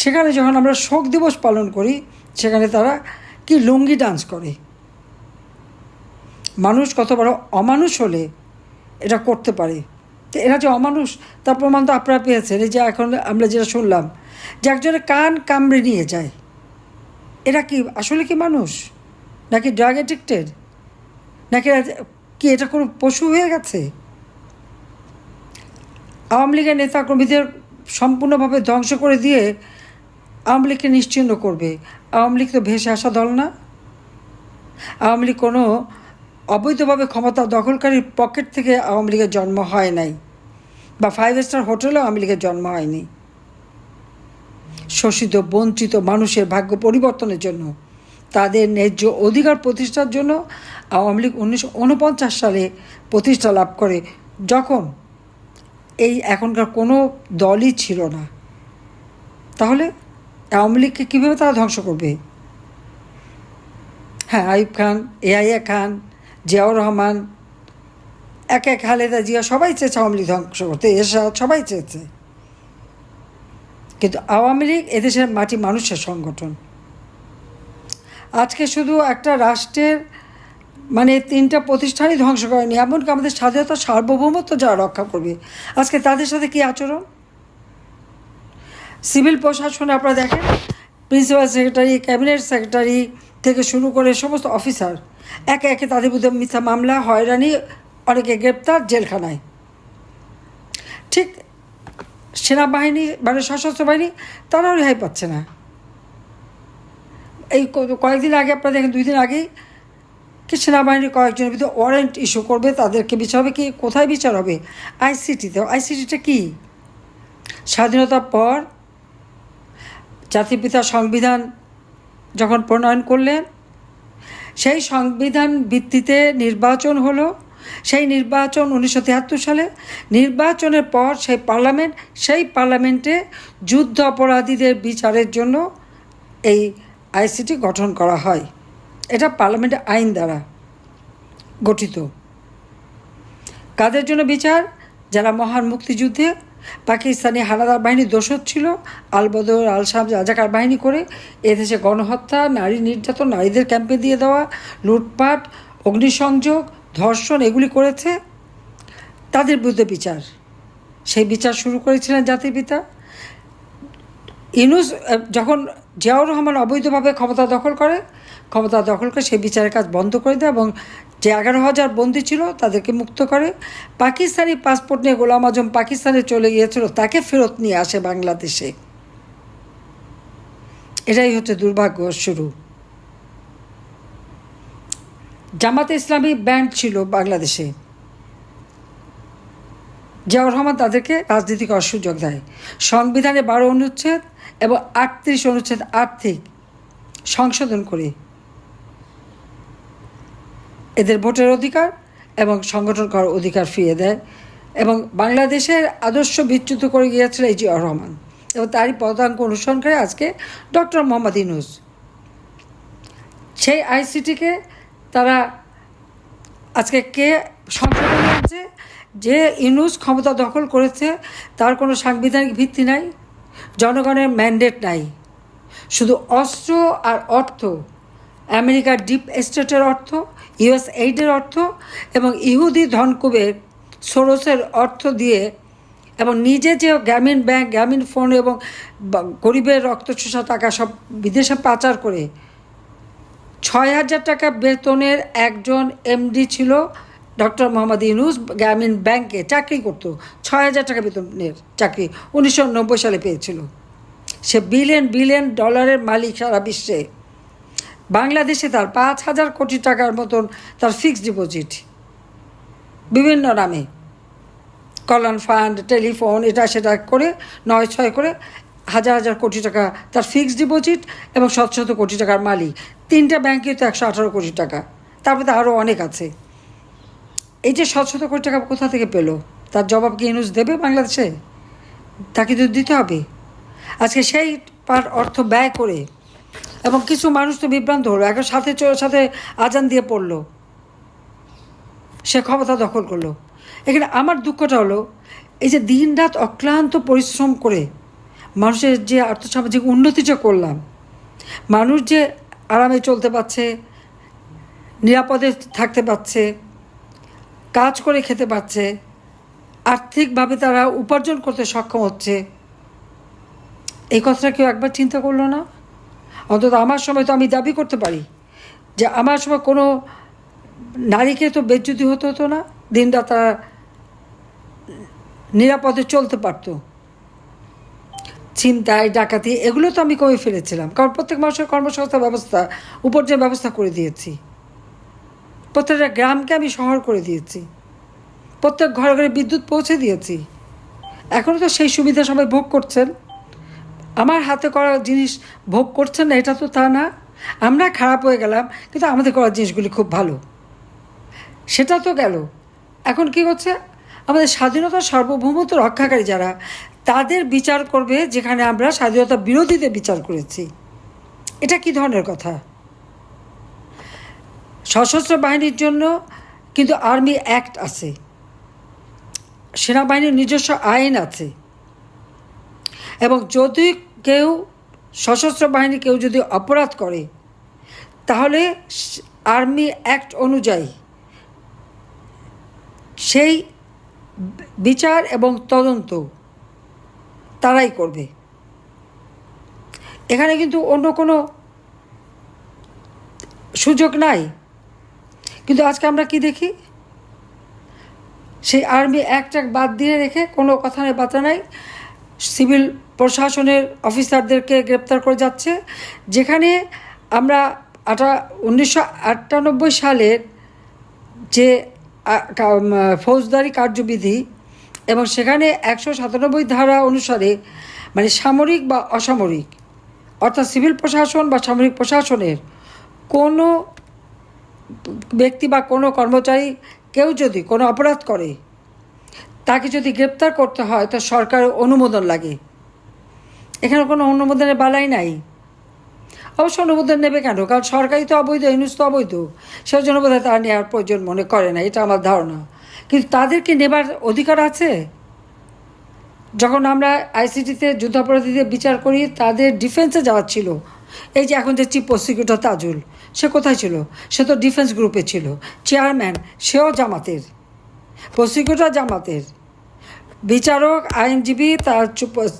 সেখানে যখন আমরা শোক দিবস পালন করি, সেখানে তারা কি লুঙ্গি ডান্স করে। মানুষ কত বড় অমানুষ হলে এটা করতে পারে। তো এরা যে অমানুষ, তার প্রমাণ তো আপনারা পেয়েছেন। এই যে এখন আমরা যেটা শুনলাম, যে একজনের কান কামড়ে নিয়ে যায়। এরা কি, আসলে কি মানুষ? নাকি ড্রাগ এডিক্টেড নাকি কি এটা কোনো পশু হয়ে গেছে? আওয়ামী লীগের নেতা কর্মীদের সম্পূর্ণভাবে ধ্বংস করে দিয়ে আওয়ামী লীগকে নিশ্চিহ্ন করবে। আওয়ামী লীগ তো ভেসে আসা দল না। আওয়ামী লীগ কোনো অবৈধভাবে ক্ষমতা দখলকারীর পকেট থেকে আওয়ামী লীগের জন্ম হয় নাই বা ফাইভ স্টার হোটেলেও আওয়ামী লীগের জন্ম হয়নি। শোষিত, বঞ্চিত মানুষের ভাগ্য পরিবর্তনের জন্য, তাদের ন্যায্য অধিকার প্রতিষ্ঠার জন্য আওয়ামী লীগ উনিশশো উনপঞ্চাশ সালে প্রতিষ্ঠা লাভ করে, যখন এই এখনকার কোনো দলই ছিল না। তাহলে আওয়ামী লীগকে কীভাবে তারা ধ্বংস করবে? হ্যাঁ আইব খান, এআইয়া খান, জিয়াউর রহমান, এক এক খালেদা জিয়া সবাই চেয়েছে আওয়ামী লীগ ধ্বংস করতে, এরশাদ সবাই চেয়েছে। কিন্তু আওয়ামী লীগ এদেশের মাটি মানুষের সংগঠন। আজকে শুধু একটা রাষ্ট্রের মানে তিনটা প্রতিষ্ঠানই ধ্বংস করেনি, এমনকি আমাদের স্বাধীনতা সার্বভৌমত্ব যারা রক্ষা করবে, আজকে তাদের সাথে কী আচরণ? সিভিল প্রশাসনে আপনারা দেখেন, প্রিন্সিপাল সেক্রেটারি, ক্যাবিনেট সেক্রেটারি থেকে শুরু করে সমস্ত অফিসার, একে একে তাদের বিরুদ্ধে মিথ্যা মামলা, হয়রানি, অনেকে গ্রেপ্তার, জেলখানায়। ঠিক সেনাবাহিনী মানে সশস্ত্র বাহিনী তারাও রেহাই পাচ্ছে না। এই কয়েকদিন আগে আপনারা দেখেন, দুই দিন আগেই কি সেনাবাহিনীর কয়েকজনের ভিতরে ওয়ারেন্ট ইস্যু করবে, তাদেরকে বিচার হবে কি, কোথায় বিচার হবে? আইসিটিতে আইসিটিটা কি? স্বাধীনতার পর জাতির পিতা সংবিধান যখন প্রণয়ন করলেন, সেই সংবিধান ভিত্তিতে নির্বাচন হলো। সেই নির্বাচন উনিশশো তিয়াত্তর সালে, নির্বাচনের পর সেই পার্লামেন্ট, সেই পার্লামেন্টে যুদ্ধ অপরাধীদের বিচারের জন্য এই আইসিটি গঠন করা হয়। এটা পার্লামেন্টের আইন দ্বারা গঠিত। কাদের জন্য বিচার? যারা মহান মুক্তিযুদ্ধে পাকিস্তানি হানাদার বাহিনী দোষর ছিল আলবদর আলসাম রাজাকার বাহিনী করে এদেশে গণহত্যা, নারী নির্যাতন, নারীদের ক্যাম্পে দিয়ে দেওয়া, লুটপাট, অগ্নিসংযোগ, ধর্ষণ এগুলি করেছে। তাদের বিরুদ্ধে বিচার। সেই বিচার শুরু করেছিলেন জাতির পিতা। ইনুস যখন জিয়াউর রহমান অবৈধভাবে ক্ষমতা দখল করে, ক্ষমতা দখল করে সেই বিচারের কাজ বন্ধ করে দেয় এবং যে এগারো হাজার বন্দি ছিল তাদেরকে মুক্ত করে। পাকিস্তানি পাসপোর্ট নিয়ে গোলাম আজম পাকিস্তানে চলে গিয়েছিল, তাকে ফেরত নিয়ে আসে বাংলাদেশে। এটাই হচ্ছে দুর্ভাগ্য শুরু। জামাতে ইসলামী ব্যান্ড ছিল বাংলাদেশে। জিয়াউর রহমান তাদেরকে রাজনীতি করার সুযোগ দেয়। সংবিধানে বারো অনুচ্ছেদ এবং আটত্রিশ অনুচ্ছেদ আর্থিক সংশোধন করে। এদের ভোটের অধিকার এবং সংগঠন করার অধিকার ফিরিয়ে দেয় এবং বাংলাদেশের আদর্শ বিচ্যুত করে গিয়েছিল এই জিয়াউর রহমান এবং তারই পদাঙ্ক অনুসরণ করে আজকে ডক্টর মোহাম্মদ ইনুস সেই আইসিটিকে তারা আজকে কে সংশোধন হয়েছে যে ইনুস ক্ষমতা দখল করেছে, তার কোনো সাংবিধানিক ভিত্তি নাই, জনগণের ম্যান্ডেট নাই। শুধু অস্ত্র আর অর্থ, আমেরিকার ডিপ এস্টেটের অর্থ ইউএস এইডের অর্থ এবং ইহুদি ধনকুবের সোরসের অর্থ দিয়ে এবং নিজে যে গ্রামীণ ব্যাংক, গ্রামীণ ফোন এবং গরিবের রক্তচোষা টাকা সব বিদেশে পাচার করে ছয় হাজার টাকা বেতনের একজন এমডি ছিল ডক্টর মোহাম্মদ ইউনুস গ্রামীণ ব্যাংকে চাকরি করতো। ছয় হাজার টাকা বেতনের চাকরি উনিশশো নব্বই সালে পেয়েছিল। সে বিলিয়ন বিলিয়ন ডলারের মালিক সারা বিশ্বে। বাংলাদেশে তার পাঁচ হাজার কোটি টাকার মতন তার ফিক্সড ডিপোজিট বিভিন্ন নামে। কল্যাণ ফান্ড, টেলিফোন, এটা সেটা করে, নয় ছয় করে হাজার হাজার কোটি টাকা তার ফিক্সড ডিপোজিট এবং শত শত কোটি টাকার মালিক। তিনটা ব্যাংকে তো একশো আঠারো কোটি টাকা। তারপরে আরও অনেক আছে। এই যে শত শত কোটি টাকা কোথা থেকে পেল? তার জবাব কি ইউনুস দেবে বাংলাদেশে? তাকে তো দিতে হবে। আজকে সেই পার অর্থ ব্যয় করে এবং কিছু মানুষ তো বিভ্রান্ত হলো। একবার সাথে সাথে আজান দিয়ে পড়ল। সে ক্ষমতা দখল করল। এখানে আমার দুঃখটা হলো, এই যে দিন রাত অক্লান্ত পরিশ্রম করে মানুষের যে আর্থসামাজিক উন্নতি যে করলাম, মানুষ যে আরামে চলতে পারছে, নিরাপদে থাকতে পারছে, কাজ করে খেতে পারছে, আর্থিকভাবে তারা উপার্জন করতে সক্ষম হচ্ছে, এই কথাটা কেউ একবার চিন্তা করল না? অন্তত আমার সময় তো আমি দাবি করতে পারি যে আমার সময় কোনো নারীকে তো বেজ্যুতি হতে হতো না, দিনরাত তারা নিরাপদে চলতে পারতো। ছিনতাই, ডাকাতি, এগুলো তো আমি কমে ফেলেছিলাম। কারণ প্রত্যেক মানুষের কর্মসংস্থান ব্যবস্থা উপার্জন ব্যবস্থা করে দিয়েছি। প্রত্যেকটা গ্রামকে আমি শহর করে দিয়েছি। প্রত্যেক ঘরে ঘরে বিদ্যুৎ পৌঁছে দিয়েছি। এখনও তো সেই সুবিধা সবাই ভোগ করছেন। আমার হাতে করা জিনিস ভোগ করছেন না, এটা তো তা না। আমরা খারাপ হয়ে গেলাম, কিন্তু আমাদের করা জিনিসগুলি খুব ভালো। সেটা তো গেল। এখন কি হচ্ছে? আমাদের স্বাধীনতা সার্বভৌমত্ব রক্ষাকারী যারা, তাদের বিচার করবে যেখানে আমরা স্বাধীনতা বিরোধীদের বিচার করেছি। এটা কি ধরনের কথা? সশস্ত্র বাহিনীর জন্য কিন্তু আর্মি অ্যাক্ট আছে। সেনাবাহিনীর নিজস্ব আইন আছে। এবং যদি কেউ সশস্ত্র বাহিনী কেউ যদি অপরাধ করে, তাহলে আর্মি অ্যাক্ট অনুযায়ী সেই বিচার এবং তদন্ত তারাই করবে। এখানে কিন্তু অন্য কোনো সুযোগ নাই। কিন্তু আজকে আমরা কি দেখি? সেই আর্মি অ্যাক্ট বাদ দিয়ে রেখে কোনো কথা নেই, বার্তা নাই। সিভিল প্রশাসনের অফিসারদেরকে গ্রেপ্তার করে যাচ্ছে। যেখানে আমরা আটা, উনিশশো আটানব্বই সালের যে ফৌজদারি কার্যবিধি এবং সেখানে একশো সাতানব্বই ধারা অনুসারে মানে সামরিক বা অসামরিক, অর্থাৎ সিভিল প্রশাসন বা সামরিক প্রশাসনের কোনো ব্যক্তি বা কোনো কর্মচারী কেউ যদি কোনো অপরাধ করে, তাকে যদি গ্রেপ্তার করতে হয়, তো সরকারের অনুমোদন লাগে। এখানে কোনো অনুমোদনের বালাই নাই। অবশ্য অনুমোদন নেবে কেন? কারণ সরকারি তো অবৈধ, ইনুস তো অবৈধ। সেই জন্য বোধহয় তারা নেওয়ার প্রয়োজন মনে করে না, এটা আমার ধারণা। কিন্তু তাদেরকে নেবার অধিকার আছে? যখন আমরা আইসিটিতে যুদ্ধাপরাধীদের বিচার করি, তাদের ডিফেন্সে যাওয়ার ছিল। এই যে এখন যে চিফ প্রসিকিউটর তাজুল, সে কোথায় ছিল? সে তো ডিফেন্স গ্রুপে ছিল। চেয়ারম্যান, সেও জামাতের। প্রসিকিউটর জামাতের। বিচারক, আইনজীবী, তার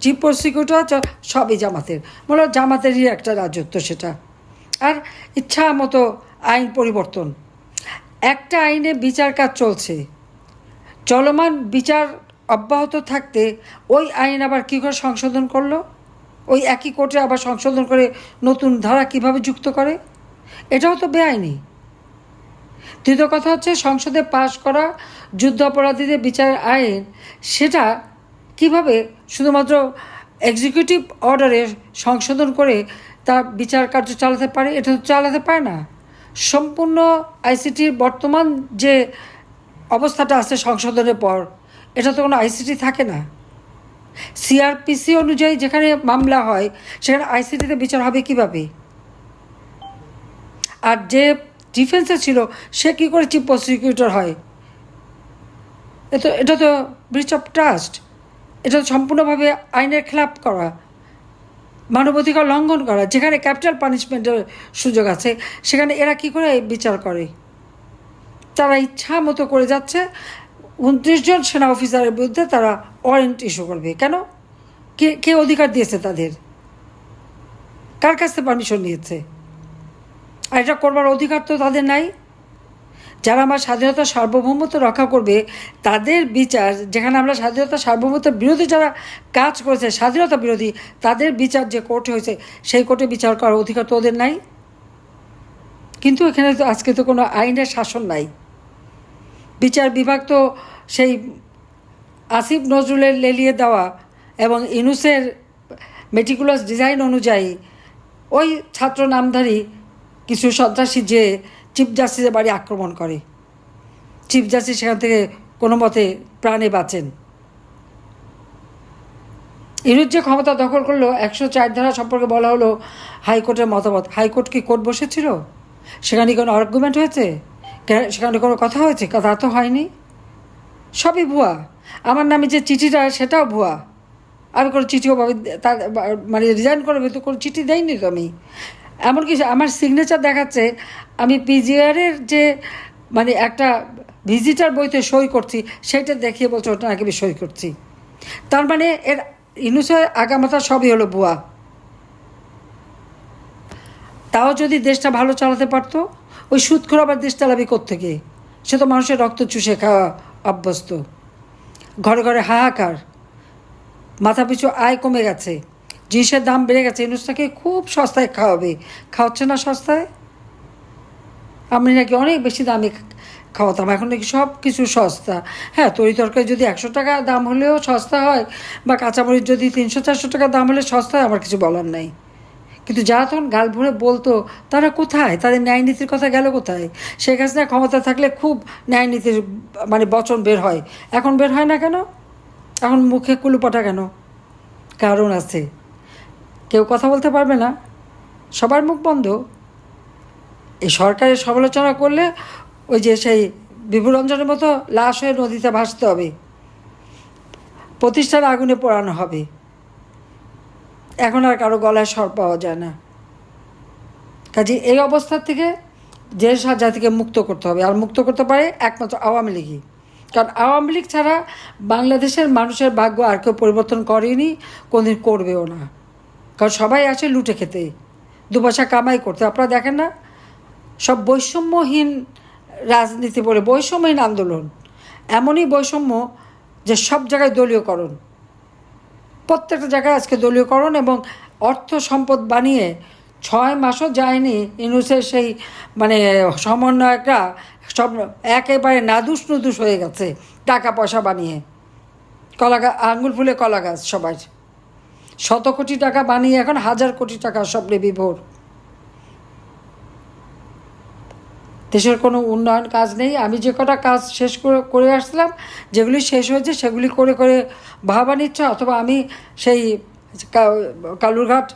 চিফ প্রসিকিউটর সবই জামাতের। মনে জামাতেরই একটা রাজত্ব সেটা। আর ইচ্ছা মতো আইন পরিবর্তন। একটা আইনে বিচার কাজ চলছে। চলমান বিচার অব্যাহত থাকতে ওই আইন আবার কী করে সংশোধন করল? ওই একই কোর্টে আবার সংশোধন করে নতুন ধারা কীভাবে যুক্ত করে? এটাও তো বেআইনি। তৃতীয় কথা হচ্ছে সংসদে পাশ করা যুদ্ধ অপরাধীদের বিচারের আইন, সেটা কীভাবে শুধুমাত্র এক্সিকিউটিভ অর্ডারে সংশোধন করে তার বিচার কার্য চালাতে পারে, এটা তো চালাতে পারে না। সম্পূর্ণ আইসিটির বর্তমান যে অবস্থাটা আছে সংশোধনের পর, এটা তো কোনো আইসিটি থাকে না। সিআরপিসি অনুযায়ী যেখানে মামলা হয়, সেখানে আইসিটিতে বিচার হবে কীভাবে? আর যে ডিফেন্সে ছিল, সে কী করে চিফ প্রসিকিউটর হয়? এ তো এটা তো ব্রিচ অফ ট্রাস্ট এটা তো সম্পূর্ণভাবে আইনের খেলাপ করা, মানবাধিকার লঙ্ঘন করা, যেখানে ক্যাপিটাল পানিশমেন্টের সুযোগ আছে, সেখানে এরা কি করে বিচার করে? তারা ইচ্ছা মতো করে যাচ্ছে, উনত্রিশ জন সেনা অফিসারের বিরুদ্ধে তারা ওয়ারেন্ট ইস্যু করবে। কেন? কে কে অধিকার দিয়েছে তাদের? কার কাছ থেকে পারমিশন নিয়েছে? আর এটা করবার অধিকার তো তাদের নাই। যারা আমার স্বাধীনতা সার্বভৌমত্ব রক্ষা করবে, তাদের বিচার, যেখানে আমরা স্বাধীনতা সার্বভৌমত্বের বিরোধী যারা কাজ করেছে, স্বাধীনতা বিরোধী, তাদের বিচার যে কোর্টে হয়েছে, সেই কোর্টে বিচার করার অধিকার তো ওদের নাই। কিন্তু এখানে তো আজকে তো কোনো আইনের শাসন নাই। বিচার বিভাগ তো সেই আসিফ নজরুলের লেলিয়ে দেওয়া এবং ইনুসের মেটিকুলাস ডিজাইন অনুযায়ী ওই ছাত্র নামধারী কিছু সন্ত্রাসী যে চিফ জাস্টিসের বাড়ি আক্রমণ করে। চিফ জাস্টিস সেখান থেকে কোনো মতে প্রাণে বাঁচেন। ইনুস যে ক্ষমতা দখল করল, একশো চার ধারা সম্পর্কে বলা হলো, হাইকোর্টের মতামত। হাইকোর্ট কি কোর্ট বসেছিল? সেখানে কোনো আর্গুমেন্ট হয়েছে? সেখানে কোনো কথা হয়েছে? কথা তো হয়নি। সবই ভুয়া। আমার নামে যে চিঠিটা, সেটাও ভুয়া। আমি কোনো চিঠিও তার মানে রিজাইন করবে তো কোনো চিঠি দেয়নি তো আমি। এমনকি আমার সিগনেচার দেখাচ্ছে, আমি পিজিআরের যে মানে একটা ভিজিটার বইতে সই করছি, সেটা দেখিয়ে বলছে ওটা নাকি আমি সই করছি। তার মানে এর ইনুসের আগামাথা সবই হলো বুয়া। তাও যদি দেশটা ভালো চালাতে পারতো, ওই সুদখোর আবার দেশ চালাবি কোত্থেকে? সে তো মানুষের রক্ত চুষে খাওয়া অভ্যস্ত। ঘরে ঘরে হাহাকার। মাথা পিছু আয় কমে গেছে। জিনিসের দাম বেড়ে গেছে। ইনুসটাকে খুব সস্তায় খাওয়াবে। খাওয়াচ্ছে না সস্তায়? আমি নাকি অনেক বেশি দামে খাওয়াতাম। এখন নাকি সব কিছু সস্তা। হ্যাঁ তরি তরকারি যদি একশো টাকা দাম হলেও সস্তা হয় বা কাঁচামরিচ যদি তিনশো, চারশো টাকা দাম হলে সস্তা হয়, আমার কিছু বলার নাই। কিন্তু যারা তখন গাল ভরে বলতো, তারা কোথায়? তাদের ন্যায় নীতির কথা গেল কোথায়? শেখ হাসিনা ক্ষমতা থাকলে খুব ন্যায় নীতির মানে বচন বের হয়। এখন বের হয় না কেন? এখন মুখে কুলুপাটা কেন? কারণ আছে। কেউ কথা বলতে পারবে না। সবার মুখ বন্ধ। এই সরকারের সমালোচনা করলে ওই যে সেই বিভুরঞ্জনের মতো লাশ হয়ে নদীতে ভাসতে হবে। প্রতিষ্ঠান আগুনে পোড়ানো হবে। এখন আর কারও গলায় স্বর পাওয়া যায় না। কাজে এই অবস্থা থেকে আর জাতিকে মুক্ত করতে হবে। আর মুক্ত করতে পারে একমাত্র আওয়ামী লীগই। কারণ আওয়ামী লীগ ছাড়া বাংলাদেশের মানুষের ভাগ্য আর কেউ পরিবর্তন করেনি, কোনদিন করবেও না। কারণ সবাই আসে লুটে খেতে। দু পয়সা কামাই করতে। আপনারা দেখেন না? সব বৈষম্যহীন রাজনীতি বলে, বৈষম্যহীন আন্দোলন। এমনই বৈষম্য যে সব জায়গায় দলীয়করণ। প্রত্যেকটা জায়গায় আজকে দলীয়করণ এবং অর্থ সম্পদ বানিয়ে ছয় মাসও যায়নি ইনুসের সেই মানে সমন্বয়করা। সব একেবারে নাদুস নুদুস হয়ে গেছে টাকা পয়সা বানিয়ে। কলা আঙুল ফুলে কলা গাছ সবার। শত কোটি টাকা বানিয়ে এখন হাজার কোটি টাকা স্বপ্নে বিভোর। দেশের কোনো উন্নয়ন কাজ নেই। আমি যে কটা কাজ শেষ করে আসলাম যেগুলি শেষ হয়েছে, সেগুলি করে করে ভাবা নিচ্ছে, অথবা আমি সেই কালুরঘাট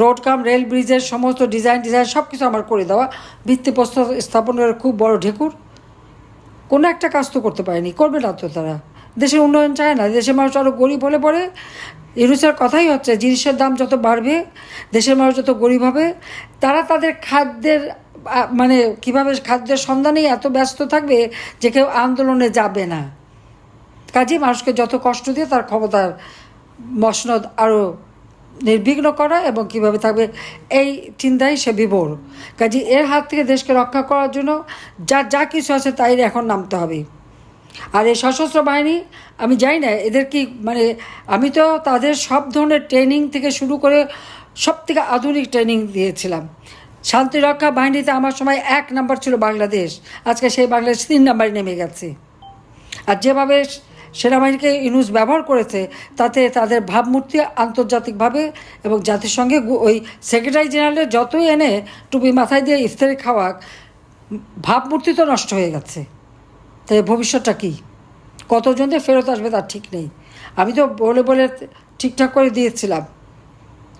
রোড কাম, রেল ব্রিজের সমস্ত ডিজাইন ডিজাইন সব কিছু আমার করে দেওয়া। ভিত্তিপ্রস্তর স্থাপন করে খুব বড় ঢেকুর। কোনো একটা কাজ তো করতে পারেনি। করবে না তো তারা। দেশের উন্নয়ন চায় না, দেশের মানুষ আরও গরিব হলে পরে। ইউনুসের কথাই হচ্ছে, জিনিসের দাম যত বাড়বে, দেশের মানুষ যত গরিব হবে, তারা তাদের খাদ্যের মানে কীভাবে খাদ্যের সন্ধানেই এত ব্যস্ত থাকবে যে কেউ আন্দোলনে যাবে না। কাজেই মানুষকে যত কষ্ট দিয়ে তার ক্ষমতার মসনদ আরও নির্বিঘ্ন করা এবং কীভাবে থাকবে, এই চিন্তাই সে বিভোর। কাজে এর হাত থেকে দেশকে রক্ষা করার জন্য যা যা কিছু আছে তাই এখন নামতে হবে। আর এই সশস্ত্র বাহিনী, আমি জানি না, এদের কি মানে আমি তো তাদের সব ধরনের ট্রেনিং থেকে শুরু করে সব থেকে আধুনিক ট্রেনিং দিয়েছিলাম। শান্তিরক্ষা বাহিনীতে আমার সময় এক নাম্বার ছিল বাংলাদেশ। আজকে সেই বাংলাদেশ তিন নাম্বারে নেমে গেছে। আর যেভাবে সেনাবাহিনীকে ইউনুস ব্যবহার করেছে, তাতে তাদের ভাবমূর্তি আন্তর্জাতিকভাবে এবং জাতিসংঘে ওই সেক্রেটারি জেনারেলের যতই এনে টুপি মাথায় দিয়ে ইফতারি খাওয়াক, ভাবমূর্তি তো নষ্ট হয়ে গেছে। তাই ভবিষ্যৎটা কী? কতজন যে ফেরত আসবে তার ঠিক নেই। আমি তো বলে বলে ঠিকঠাক করে দিয়েছিলাম।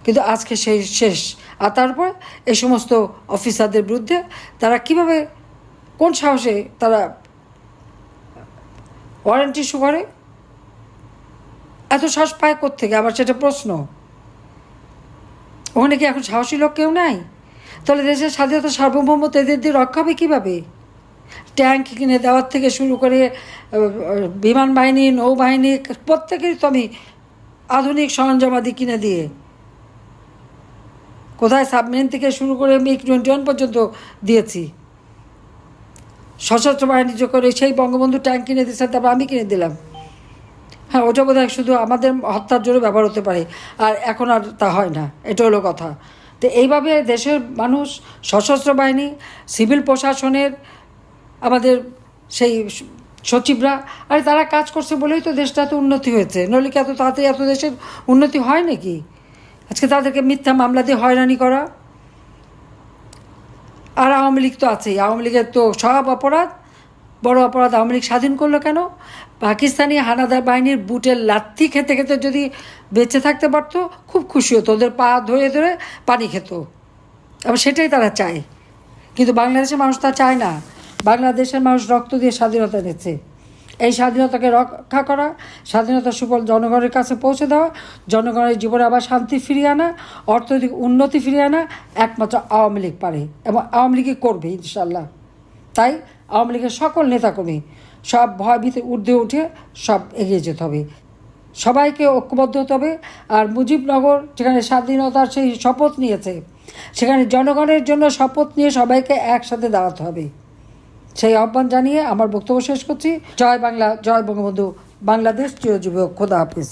কিন্তু আজকে সেই শেষ। আর তারপর এই সমস্ত অফিসারদের বিরুদ্ধে তারা কীভাবে, কোন সাহসে তারা ওয়ারেন্টি ইস্যু করে? এত সাহস পায় থেকে আবার সেটা প্রশ্ন। ওখানে কি এখন সাহসী লোক কেউ নাই? তাহলে দেশের স্বাধীনতা সার্বভৌমত্ব এদের দিয়ে রক্ষা হবে কীভাবে? ট্যাঙ্ক কিনে দেওয়ার থেকে শুরু করে বিমান বাহিনী, নৌবাহিনী, প্রত্যেকেরই তো আমি আধুনিক সরঞ্জামাদি কিনে দিয়ে। কোথায় সাবমেরিন থেকে শুরু করে মিগ টোয়েন্টি ওয়ান পর্যন্ত দিয়েছি। সশস্ত্র বাহিনী যে করে সেই বঙ্গবন্ধু ট্যাঙ্ক কিনে দিয়েছে, তারপর আমি কিনে দিলাম। হ্যাঁ ওটা বোধ শুধু আমাদের হত্যার জন্য ব্যবহার হতে পারে, আর এখন আর তা হয় না, এটা হলো কথা। তো এইভাবে দেশের মানুষ সশস্ত্র বাহিনী, সিভিল প্রশাসনের আমাদের সেই সচিবরা, আরে তারা কাজ করছে বলেই তো দেশটা এত উন্নতি হয়েছে। নইলে কি এত তাড়াতাড়ি এত দেশের উন্নতি হয় নাকি? আজকে তাদেরকে মিথ্যা মামলা দিয়ে হয়রানি করা? আর আওয়ামী লীগ তো আছেই। আওয়ামী লীগের তো সব অপরাধ। বড় অপরাধ আওয়ামী লীগ স্বাধীন করল কেন? পাকিস্তানি হানাদার বাহিনীর বুটের লাথি খেতে খেতে যদি বেঁচে থাকতে পারতো, খুব খুশি হতো। ওদের পা ধরে ধরে পানি খেত। আবার সেটাই তারা চায়। কিন্তু বাংলাদেশের মানুষ তা চায় না। বাংলাদেশের মানুষ রক্ত দিয়ে স্বাধীনতা নিচ্ছে। এই স্বাধীনতাকে রক্ষা করা স্বাধীনতার সুফল জনগণের কাছে পৌঁছে দেওয়া, জনগণের জীবনে আবার শান্তি ফিরিয়ে আনা, অর্থনৈতিক উন্নতি ফিরিয়ে আনা একমাত্র আওয়ামী লীগ পারে এবং আওয়ামী লীগই করবে ইনশাল্লাহ তাই আওয়ামী লীগের সকল নেতাকর্মী সব ভয়ভীতি ঊর্ধ্বে উঠে সব এগিয়ে যেতে হবে। সবাইকে ঐক্যবদ্ধ হতে হবে আর মুজিবনগর যেখানে স্বাধীনতার সেই শপথ নিয়েছে, সেখানে জনগণের জন্য শপথ নিয়ে সবাইকে একসাথে দাঁড়াতে হবে। সেই আহ্বান জানিয়ে আমার বক্তব্য শেষ করছি। জয় বাংলা, জয় বঙ্গবন্ধু, বাংলাদেশ চিরজীবী খোদা হাফিজ।